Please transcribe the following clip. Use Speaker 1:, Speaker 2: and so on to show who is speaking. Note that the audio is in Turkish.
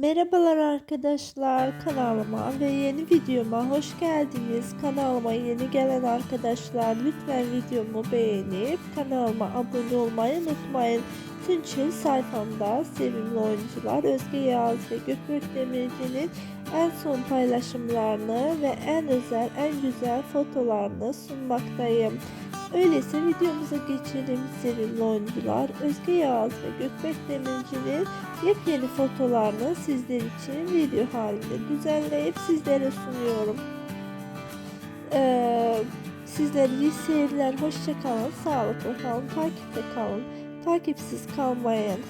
Speaker 1: Merhabalar arkadaşlar kanalıma ve yeni videoma hoş geldiniz. Kanalıma yeni gelen arkadaşlar lütfen videomu beğenip kanalıma abone olmayı unutmayın. Tunçil sayfamda sevimli oyuncular Özge Yağız ve Gökberk Demirci'nin en son paylaşımlarını ve en özel en güzel fotolarını sunmaktayım. Öyleyse videomuza geçelim sevimli oyuncular. Özge Yağız ve Gökberk Demirci'nin yepyeni fotolarını sizler için video halinde düzenleyip sizlere sunuyorum. Ee, sizlere iyi seyirler, hoşça kalın, sağlıklı kalın, takipte kalın. Takipsiz kalmayın.